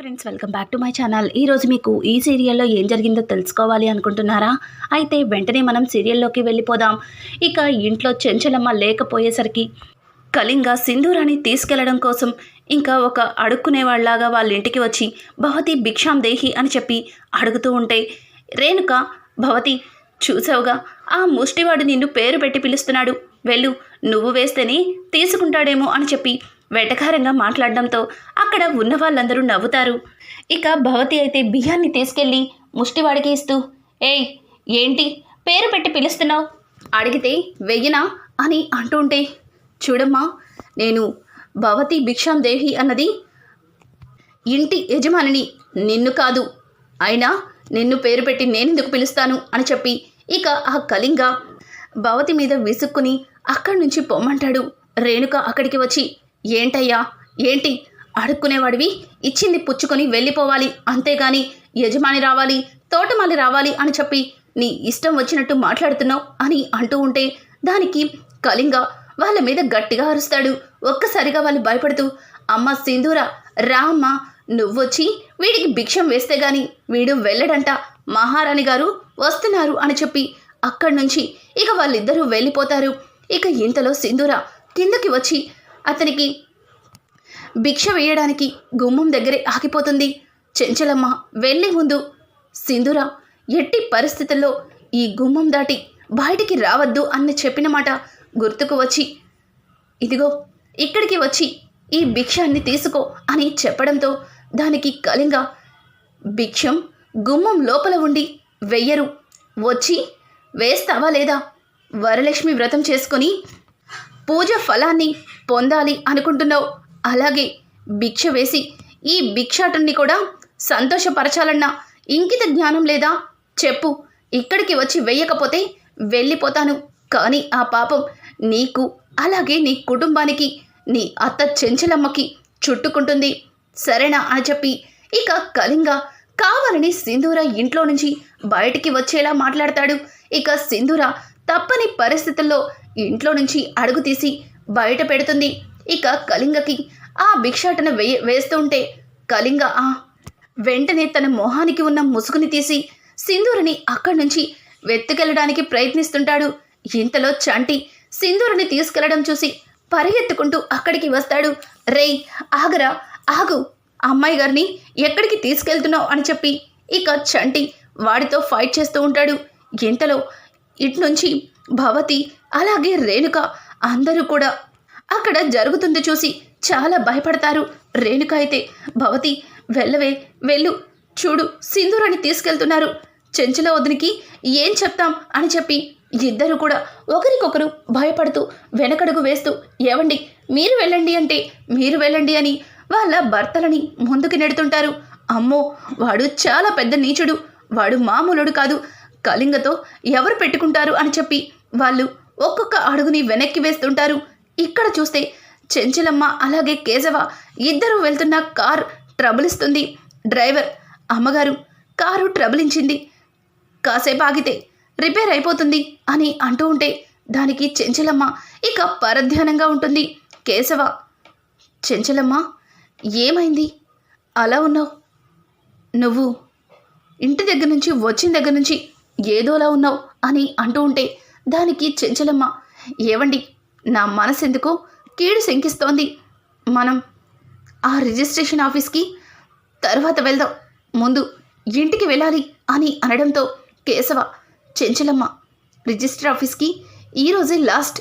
Friends welcome back to my channel. ఈరోజు మీకు ఈ సీరియల్లో ఏం జరిగిందో తెలుసుకోవాలి అనుకుంటున్నారా? అయితే వెంటనే మనం సీరియల్లోకి వెళ్ళిపోదాం. ఇక ఇంట్లో చెంచలమ్మ లేకపోయేసరికి కళింగ సింధూరాన్ని తీసుకెళ్ళడం కోసం ఇంకా ఒక అడుక్కునేవాళ్ళాగా వాళ్ళ ఇంటికి వచ్చి భవతి భిక్షాం దేహి అని చెప్పి అడుగుతూ ఉంటే రేణుక భవతి చూసావుగా? ఆ ముష్టివాడు నిన్ను పేరు పెట్టి పిలుస్తున్నాడు. వెళ్ళు నువ్వు వేస్తేనే తీసుకుంటాడేమో అని చెప్పి వెటకారంగా మాట్లాడడంతో అక్కడ ఉన్న వాళ్ళందరూ నవ్వుతారు. ఇక భవతి అయితే బియ్యాన్ని తీసుకెళ్ళి ముష్టివాడికి ఇస్తూ ఏయ్ ఏంటి? పేరు పెట్టి పిలుస్తున్నావు? అడిగితే వెయ్యనా? అని అంటుంటే చూడమ్మా నేను భవతి భిక్షాం దేహి అన్నది ఇంటి యజమానిని నిన్ను కాదు. అయినా నిన్ను పేరు పెట్టి నేనెందుకు పిలుస్తాను? అని చెప్పి ఇక ఆ కళింగ భవతి మీద విసుక్కుని అక్కడి నుంచి పొమ్మంటాడు. రేణుక అక్కడికి వచ్చి ఏంటయ్యా? ఏంటి? అడుక్కునేవాడివి? ఇచ్చింది పుచ్చుకొని వెళ్ళిపోవాలి. అంతేగాని యజమాని రావాలి తోటమాలి రావాలి అని చెప్పి నీ ఇష్టం వచ్చినట్టు మాట్లాడుతున్నావు అని అంటూ ఉంటే దానికి కళింగ వాళ్ళ మీద గట్టిగా అరుస్తాడు. ఒక్కసారిగా వాళ్ళు భయపడుతూ అమ్మ సింధూర రా అమ్మ. నువ్వొచ్చి వీడికి భిక్షం వేస్తే గాని వీడు వెళ్ళడంట. మహారాణి గారు వస్తున్నారు అని చెప్పి అక్కడి నుంచి ఇక వాళ్ళిద్దరూ వెళ్ళిపోతారు. ఇక ఇంతలో సింధూర కిందకి వచ్చి అతనికి భిక్ష వేయడానికి గుమ్మం దగ్గరే ఆగిపోతుంది. చెంచలమ్మ వెళ్ళే ముందు సింధుర ఎట్టి పరిస్థితుల్లో ఈ గుమ్మం దాటి బయటికి రావద్దు అని చెప్పిన మాట గుర్తుకు వచ్చి ఇదిగో ఇక్కడికి వచ్చి ఈ భిక్షాన్ని తీసుకో అని చెప్పడంతో దానికి కళింగ భిక్షం గుమ్మం లోపల ఉండి వెయ్యరు. వచ్చి వేస్తావా లేదా? వరలక్ష్మి వ్రతం చేసుకొని పూజ ఫలాన్ని పొందాలి అనుకుంటున్నావు. అలాగే భిక్ష వేసి ఈ భిక్షాటుని కూడా సంతోషపరచాలన్న ఇంకిత జ్ఞానం లేదా? చెప్పు. ఇక్కడికి వచ్చి వెయ్యకపోతే వెళ్ళిపోతాను. కానీ ఆ పాపం నీకు అలాగే నీ కుటుంబానికి నీ అత్త చెంచలమ్మకి చుట్టుకుంటుంది. సరేనా అని చెప్పి ఇక కళింగ కావాలని సింధూర ఇంట్లో నుంచి బయటికి వచ్చేలా మాట్లాడతాడు. ఇక సింధూర తప్పని పరిస్థితుల్లో ఇంట్లో నుంచి అడుగు తీసి బయట పెడుతుంది. ఇక కళింగకి ఆ భిక్షాటన వే వేస్తుంటే కళింగ ఆ వెంటనే తన మొహానికి ఉన్న ముసుగుని తీసి సింధూరిని అక్కడి నుంచి వెత్తుకెళ్ళడానికి ప్రయత్నిస్తుంటాడు. ఇంతలో చంటి సింధూరిని తీసుకెళ్ళడం చూసి పరిగెత్తుకుంటూ అక్కడికి వస్తాడు. రేయ్ ఆగరా ఆగు. అమ్మాయి గారిని ఎక్కడికి తీసుకెళ్తున్నావు? అని చెప్పి ఇక చంటి వాడితో ఫైట్ చేస్తూ ఉంటాడు. ఇంతలో ఇటు నుంచి భవతి అలాగే రేణుక అందరూ కూడా అక్కడ జరుగుతుంది చూసి చాలా భయపడతారు. రేణుక అయితే భవతి వెళ్ళవే వెళ్ళు చూడు సింధూరాన్ని తీసుకెళ్తున్నారు. చెంచల వదినికి ఏం చెప్తాం అని చెప్పి ఇద్దరు కూడా ఒకరికొకరు భయపడుతూ వెనకడుగు వేస్తూ ఏవండి మీరు వెళ్ళండి అంటే మీరు వెళ్ళండి అని వాళ్ళ భర్తలని ముందుకు నెడుతుంటారు. అమ్మో వాడు చాలా పెద్ద నీచుడు. వాడు మామూలుడు కాదు. కళింగతో ఎవరు పెట్టుకుంటారు? అని చెప్పి వాళ్ళు ఒక్కొక్క అడుగుని వెనక్కి వేస్తుంటారు. ఇక్కడ చూస్తే చెంచలమ్మ అలాగే కేశవ ఇద్దరు వెళ్తున్న కార్ ట్రబుల్ ఇస్తుంది డ్రైవర్ అమ్మగారు కారు ట్రబుల్ ఇచ్చింది కాసేపు ఆగితే రిపేర్ అయిపోతుంది అని అంటూ ఉంటే దానికి చెంచలమ్మ ఇక పరధ్యానంగా ఉంటుంది. కేశవ చెంచలమ్మ ఏమైంది? అలా ఉన్నావు? నువ్వు ఇంటి దగ్గర నుంచి వచ్చిన దగ్గర నుంచి ఏదోలా ఉన్నావు అని అంటూ ఉంటే దానికి చెంచలమ్మ. ఏవండి నా మనసెందుకో? కీడు శంకిస్తోంది. మనం ఆ రిజిస్ట్రేషన్ ఆఫీస్కి తర్వాత వెళ్దాం. ముందు ఇంటికి వెళ్ళాలి అని అనడంతో కేశవ చెంచలమ్మ రిజిస్టర్ ఆఫీస్కి ఈరోజే లాస్ట్.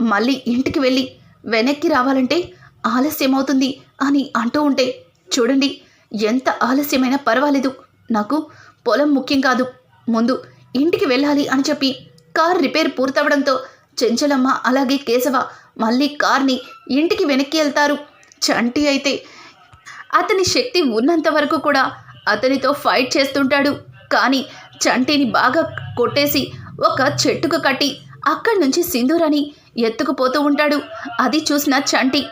మళ్ళీ ఇంటికి వెళ్ళి వెనక్కి రావాలంటే ఆలస్యం అవుతుంది అని అంటూ ఉంటే చూడండి ఎంత ఆలస్యమైనా పర్వాలేదు. నాకు పొలం ముఖ్యం కాదు. ముందు ఇంటికి వెళ్ళాలి అని చెప్పి కార్ రిపేర్ పూర్తవడంతో చెంచలమ్మ అలాగే కేశవ మళ్ళీ కార్ని ఇంటికి వెనక్కి వెళ్తారు. చంటి అయితే అతని శక్తి ఉన్నంత వరకు కూడా అతనితో ఫైట్ చేస్తుంటాడు. కానీ చంటిని బాగా కొట్టేసి ఒక చెట్టుకు కట్టి అక్కడి నుంచి సింధూరని ఎత్తుకుపోతూ ఉంటాడు. అది చూసిన చంటి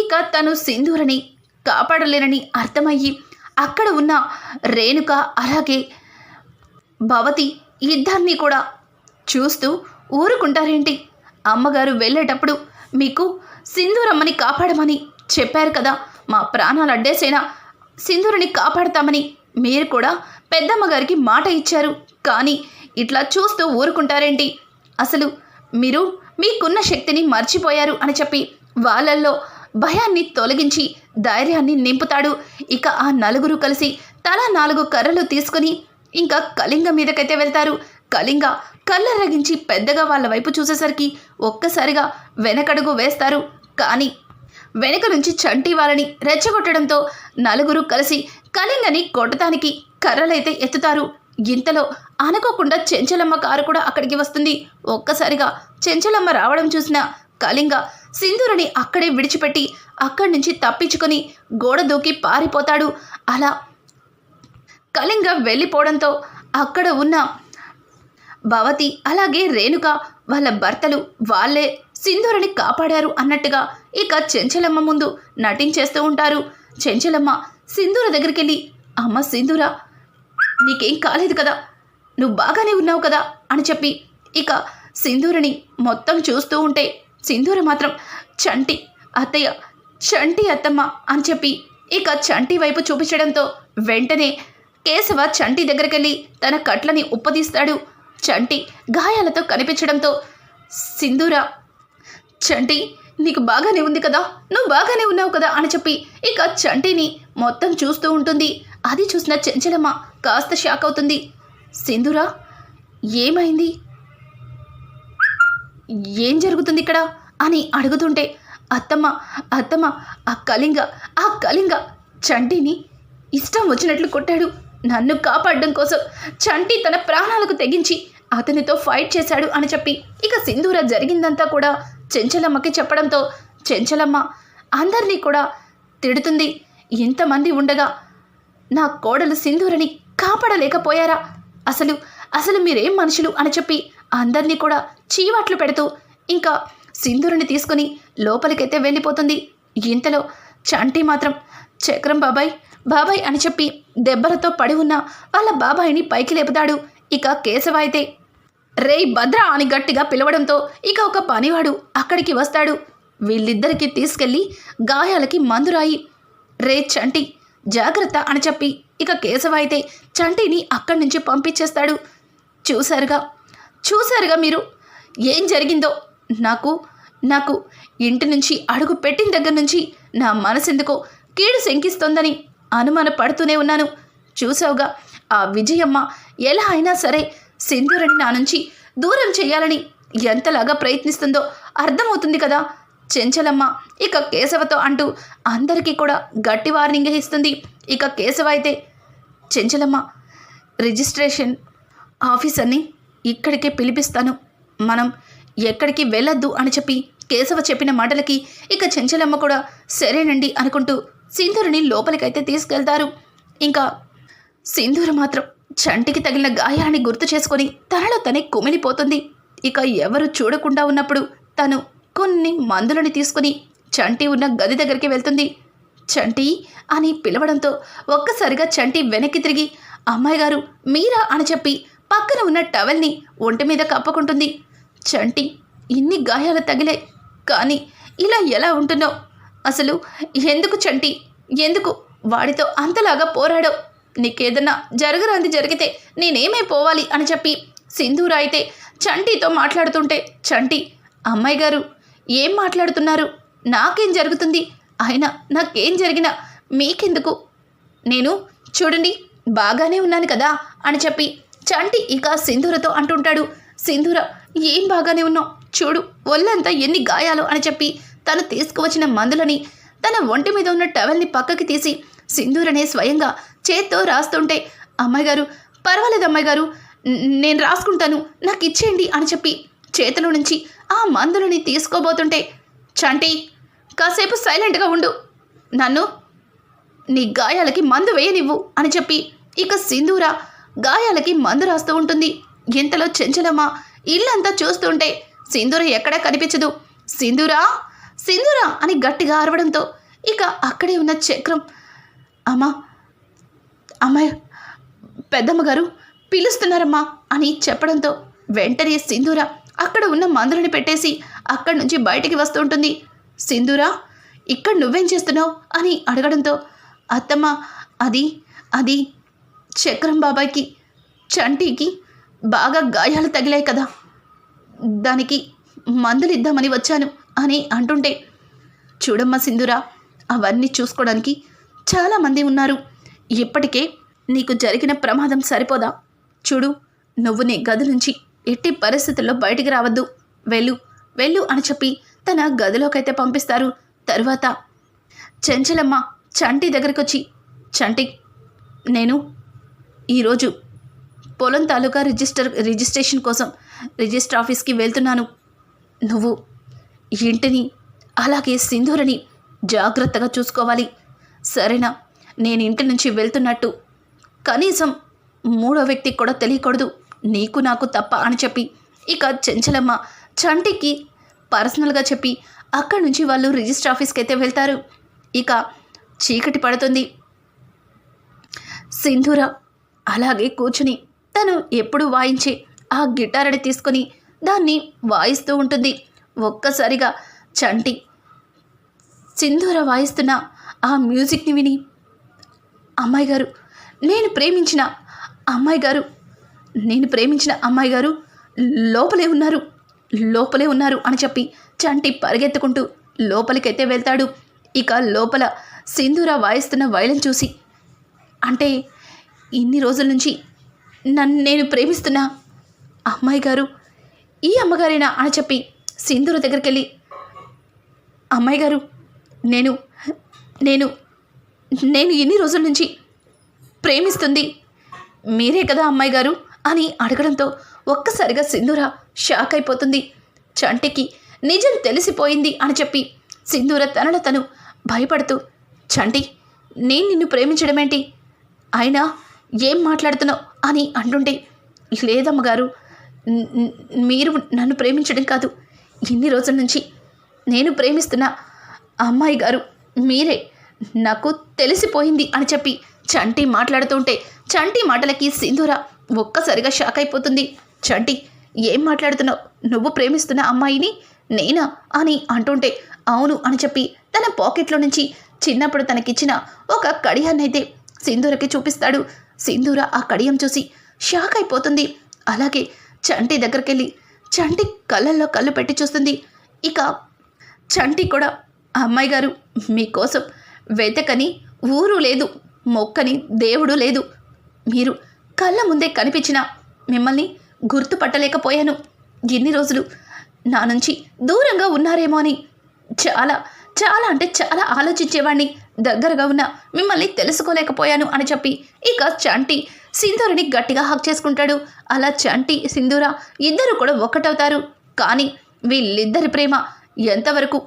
ఇక తను సింధూరని కాపాడలేనని అర్థమయ్యి అక్కడ ఉన్న రేణుక అలాగే భవతి ఇద్దరినీ కూడా చూస్తూ ఊరుకుంటారేంటి? అమ్మగారు వెళ్ళేటప్పుడు మీకు సింధూరమ్మని కాపాడమని చెప్పారు కదా. మా ప్రాణాలు అడ్డేసైనా సింధూరుని కాపాడతామని మీరు కూడా పెద్దమ్మగారికి మాట ఇచ్చారు. కానీ ఇట్లా చూస్తూ ఊరుకుంటారేంటి? అసలు మీరు మీకున్న శక్తిని మర్చిపోయారు అని చెప్పి వాళ్ళల్లో భయాన్ని తొలగించి ధైర్యాన్ని నింపుతాడు. ఇక ఆ నలుగురు కలిసి తల నాలుగు కర్రలు తీసుకుని ఇంకా కళింగ మీదకైతే వెళ్తారు. కళింగ కళ్ళరగించి పెద్దగా వాళ్ళ వైపు చూసేసరికి ఒక్కసారిగా వెనకడుగు వేస్తారు. కానీ వెనక నుంచి చంటి వాళ్ళని రెచ్చగొట్టడంతో నలుగురు కలిసి కళింగని కొట్టడానికి కర్రలైతే ఎత్తుతారు. ఇంతలో అనుకోకుండా చెంచలమ్మ కారు కూడా అక్కడికి వస్తుంది. ఒక్కసారిగా చెంచలమ్మ రావడం చూసిన కళింగ సింధూరుని అక్కడే విడిచిపెట్టి అక్కడి నుంచి తప్పించుకొని గోడ దూకి పారిపోతాడు. అలా కళింగ వెళ్ళిపోవడంతో అక్కడ ఉన్న భవతి అలాగే రేణుక వాళ్ళ భర్తలు వాళ్ళే సింధూరిని కాపాడారు అన్నట్టుగా ఇక చెంచలమ్మ ముందు నటించేస్తూ ఉంటారు. చెంచలమ్మ సింధూర దగ్గరికి వెళ్ళి అమ్మ సింధూర నీకేం కాలేదు కదా? నువ్వు బాగానే ఉన్నావు కదా? అని చెప్పి ఇక సింధూరిని మొత్తం చూస్తూ ఉంటే సింధూర మాత్రం చంటి అత్తయ్య చంటి అత్తమ్మ అని చెప్పి ఇక చంటి వైపు చూపించడంతో వెంటనే కేశవ చంటి దగ్గరికి వెళ్ళి తన కట్లని ఉప్పదీస్తాడు. చంటి గాయాలతో కనిపించడంతో సింధూర చంటి నీకు బాగానే ఉంది కదా నువ్వు బాగానే ఉన్నావు కదా అని చెప్పి ఇక చంటిని మొత్తం చూస్తూ ఉంటుంది. అది చూసిన చెంచలమ్మ కాస్త షాక్ అవుతుంది. సింధూరా ఏమైంది? ఏం జరుగుతుంది ఇక్కడ? అని అడుగుతుంటే అత్తమ్మ అత్తమ్మ ఆ కళింగ ఆ కళింగ చంటిని ఇష్టం వచ్చినట్లు కొట్టాడు. నన్ను కాపాడడం కోసం చంటి తన ప్రాణాలకు తెగించి అతనితో ఫైట్ చేశాడు అని చెప్పి ఇక సింధూర జరిగిందంతా కూడా చెంచలమ్మకి చెప్పడంతో చెంచలమ్మ అందరినీ కూడా తిడుతుంది. ఇంతమంది ఉండగా నా కోడలు సింధూరని కాపాడలేకపోయారా? అసలు అసలు మీరేం మనుషులు అని చెప్పి అందరినీ కూడా చీవాట్లు పెడుతూ ఇంకా సింధూరుని తీసుకుని లోపలికైతే వెళ్ళిపోతుంది. ఇంతలో చంటి మాత్రం చక్రం బాబాయ్ బాబాయ్ అని చెప్పి దెబ్బలతో పడి ఉన్న వాళ్ళ బాబాయిని పైకి లేపుతాడు. ఇక కేశవ అయితే రేయ్ భద్ర అని గట్టిగా పిలవడంతో ఇక ఒక పనివాడు అక్కడికి వస్తాడు. వీళ్ళిద్దరికీ తీసుకెళ్ళి గాయాలకి మందురాయి రే చంటి జాగ్రత్త అని చెప్పి ఇక కేశవ అయితే చంటిని అక్కడి నుంచి పంపించేస్తాడు. చూశారుగా? చూశారుగా మీరు? ఏం జరిగిందో? నాకు నాకు ఇంటి నుంచి అడుగు పెట్టిన దగ్గర నుంచి నా మనసెందుకో కీడు శంకిస్తోందని అనుమాన పడుతూనే ఉన్నాను. చూసావుగా ఆ విజయమ్మ ఎలా అయినా సరే సింధూరని నా నుంచి దూరం చేయాలని ఎంతలాగా ప్రయత్నిస్తుందో అర్థమవుతుంది కదా. చెంచలమ్మ ఇక కేశవతో అంటూ అందరికీ కూడా గట్టి వార్నింగ్ ఇస్తుంది. ఇక కేశవ అయితే చెంచలమ్మ రిజిస్ట్రేషన్ ఆఫీసర్ని ఇక్కడికే పిలిపిస్తాను. మనం ఎక్కడికి వెళ్ళొద్దు అని చెప్పి కేశవ చెప్పిన మాటలకి ఇక చెంచలమ్మ కూడా సరేనండి అనుకుంటూ సింధూరిని లోపలికైతే తీసుకెళ్తారు. ఇంకా సింధూరు మాత్రం చంటికి తగిలిన గాయాన్ని గుర్తు చేసుకొని తనలో తనే కుమిలిపోతుంది. ఇక ఎవరు చూడకుండా ఉన్నప్పుడు తను కొన్ని మందులని తీసుకుని చంటి ఉన్న గది దగ్గరికి వెళ్తుంది. చంటి అని పిలవడంతో ఒక్కసారిగా చంటి వెనక్కి తిరిగి అమ్మాయి గారు మీరా? అని చెప్పి పక్కన ఉన్న టవల్ని ఒంటి మీద కప్పుకుంటుంది. చంటి ఇన్ని గాయాలు తగిలే కానీ ఇలా ఎలా ఉంటున్నావు? అసలు ఎందుకు చంటి? ఎందుకు వాడితో అంతలాగా పోరాడో నీకేదన్నా జరగరాంది జరిగితే నేనేమైపోవాలి అని చెప్పి సింధూర అయితే చంటితో మాట్లాడుతుంటే చంటి అమ్మాయి గారు ఏం మాట్లాడుతున్నారు? నాకేం జరుగుతుంది? అయినా నాకేం జరిగినా మీకెందుకు? నేను చూడండి బాగానే ఉన్నాను కదా అని చెప్పి చంటి ఇక సింధూరతో అంటుంటాడు. సింధూర ఏం బాగానే ఉన్నావు? చూడు ఒళ్ళంతా ఎన్ని గాయాలు అని చెప్పి తను తీసుకువచ్చిన మందులని తన ఒంటి మీద ఉన్న టవల్ని పక్కకి తీసి సింధూరనే స్వయంగా చేత్తో రాస్తుంటే అమ్మాయి గారు పర్వాలేదు అమ్మాయి గారు నేను రాసుకుంటాను నాకు ఇచ్చేయండి అని చెప్పి చేతిలో నుంచి ఆ మందులని తీసుకోబోతుంటే చంటి కాసేపు సైలెంట్గా ఉండు. నన్ను నీ గాయాలకి మందు వేయనివ్వు అని చెప్పి ఇక సింధూర గాయాలకి మందు రాస్తూ ఉంటుంది. ఇంతలో చెంచలమ్మ ఇల్లంతా చూస్తుంటే సింధూర ఎక్కడా కనిపించదు. సింధూరా సింధూరా అని గట్టిగా అరవడంతో ఇక అక్కడే ఉన్న చక్రం అమ్మా అమ్మాయి పెద్దమ్మ గారు పిలుస్తున్నారమ్మా అని చెప్పడంతో వెంటనే సింధూర అక్కడ ఉన్న మందులని పెట్టేసి అక్కడి నుంచి బయటికి వస్తూ ఉంటుంది. సింధూరా ఇక్కడ నువ్వేం చేస్తున్నావు? అని అడగడంతో అత్తమ్మ అది అది చక్రం బాబాయ్కి చంటికి బాగా గాయాలు తగిలాయి కదా. దానికి మందులు ఇద్దామని వచ్చాను అని అంటుంటే చూడమ్మా సింధురా అవన్నీ చూసుకోవడానికి చాలామంది ఉన్నారు. ఇప్పటికే నీకు జరిగిన ప్రమాదం సరిపోదా? చూడు నువ్వు నీ గది నుంచి ఎట్టి పరిస్థితుల్లో బయటికి రావద్దు. వెళ్ళు వెళ్ళు అని చెప్పి తన గదిలోకైతే పంపిస్తారు. తరువాత చెంచలమ్మ చంటి దగ్గరకొచ్చి చంటి నేను ఈరోజు పొలం తాలూకా రిజిస్టర్ రిజిస్ట్రేషన్ కోసం రిజిస్టర్ ఆఫీస్కి వెళ్తున్నాను. నువ్వు ఇంటిని అలాగే సింధూరని జాగ్రత్తగా చూసుకోవాలి. సరేనా? నేను ఇంటి నుంచి వెళ్తున్నట్టు. కనీసం మూడో వ్యక్తికి కూడా తెలియకూడదు. నీకు నాకు తప్ప అని చెప్పి. ఇక చెంచలమ్మ చంటికి పర్సనల్గా చెప్పి అక్కడి నుంచి వాళ్ళు రిజిస్టర్ ఆఫీస్కి అయితే వెళ్తారు. ఇక చీకటి పడుతుంది. సింధూర అలాగే కూర్చుని తను ఎప్పుడు వాయించే ఆ గిటార్ని తీసుకొని దాన్ని వాయిస్తూ ఉంటుంది. ఒక్కసారిగా చంటి సింధూర వాయిస్తున్న ఆ మ్యూజిక్ని విని అమ్మాయి గారు. నేను ప్రేమించిన అమ్మాయి గారు. నేను ప్రేమించిన అమ్మాయి గారు లోపలే ఉన్నారు. లోపలే ఉన్నారు అని చెప్పి చంటి పరిగెత్తుకుంటూ లోపలికైతే వెళ్తాడు. ఇక లోపల సింధూర వాయిస్తున్న వైలెన్ చూసి అంటే ఇన్ని రోజుల నుంచి నన్ను నేను ప్రేమిస్తున్న అమ్మాయి గారు ఈ అమ్మగారేనా? అని చెప్పి సింధూర దగ్గరికి వెళ్ళి అమ్మాయి గారు నేను నేను నేను ఇన్ని రోజుల నుంచి ప్రేమిస్తుంది? మీరే కదా అమ్మాయి గారు అని అడగడంతో ఒక్కసారిగా సింధూర షాక్ అయిపోతుంది. చంటికి నిజం తెలిసిపోయింది అని చెప్పి సింధూర తనలో తను భయపడుతూ చంటి నేను నిన్ను ప్రేమించడమేంటి? అయినా ఏం మాట్లాడుతున్నావు? అని అంటుంటే లేదమ్మగారు మీరు నన్ను ప్రేమించడం కాదు. ఇన్ని రోజుల నుంచి నేను ప్రేమిస్తున్న అమ్మాయి గారు మీరే. నాకు తెలిసిపోయింది అని చెప్పి చంటి మాట్లాడుతుంటే చంటి మాటలకి సింధూర ఒక్కసారిగా షాక్ అయిపోతుంది. చంటి ఏం మాట్లాడుతున్నావు? నువ్వు ప్రేమిస్తున్న అమ్మాయిని నేనా అని అంటుంటే అవును అని చెప్పి తన పాకెట్లో నుంచి చిన్నప్పుడు తనకిచ్చిన ఒక కడియాన్నైతే సింధూరకి చూపిస్తాడు. సింధూర ఆ కడియం చూసి షాక్ అయిపోతుంది. అలాగే చంటి దగ్గరికి చంటి కళ్ళల్లో కళ్ళు పెట్టి చూస్తుంది. ఇక చంటి కూడా అమ్మాయి గారు మీకోసం వెతకని ఊరు లేదు మొక్కని దేవుడు లేదు. మీరు కళ్ళ ముందే కనిపించిన మిమ్మల్ని గుర్తుపట్టలేకపోయాను. ఎన్ని రోజులు నా నుంచి దూరంగా ఉన్నారేమో అని చాలా చాలా అంటే చాలా ఆలోచించేవాడిని దగ్గరగా ఉన్న మిమ్మల్ని తెలుసుకోలేకపోయాను అని చెప్పి ఇక చంటి సింధూరిని గట్టిగా హక్ చేసుకుంటాడు. అలా చంటి సింధూర ఇద్దరు కూడా ఒక్కటవుతారు. కానీ వీళ్ళిద్దరి ప్రేమ ఎంతవరకు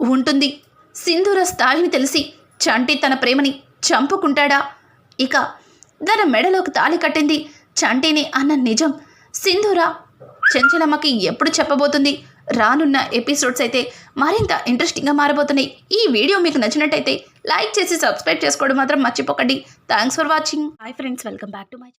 ఉంటుంది? సింధూర స్థాయిని తెలిసి చంటి తన ప్రేమని చంపుకుంటాడా? ఇక తన మెడలోకి తాళి కట్టింది చంటిని అన్న నిజం సింధూర. చెంచలమ్మకి ఎప్పుడు చెప్పబోతుంది? రానున్న ఎపిసోడ్స్ అయితే మరింత ఇంట్రెస్టింగ్గా మారబోతున్నాయి. ఈ వీడియో మీకు నచ్చినట్టయితే లైక్ చేసి సబ్స్క్రైబ్ చేసుకోవడం మాత్రం మర్చిపోకండి. Thanks for watching. Hi friends welcome back to my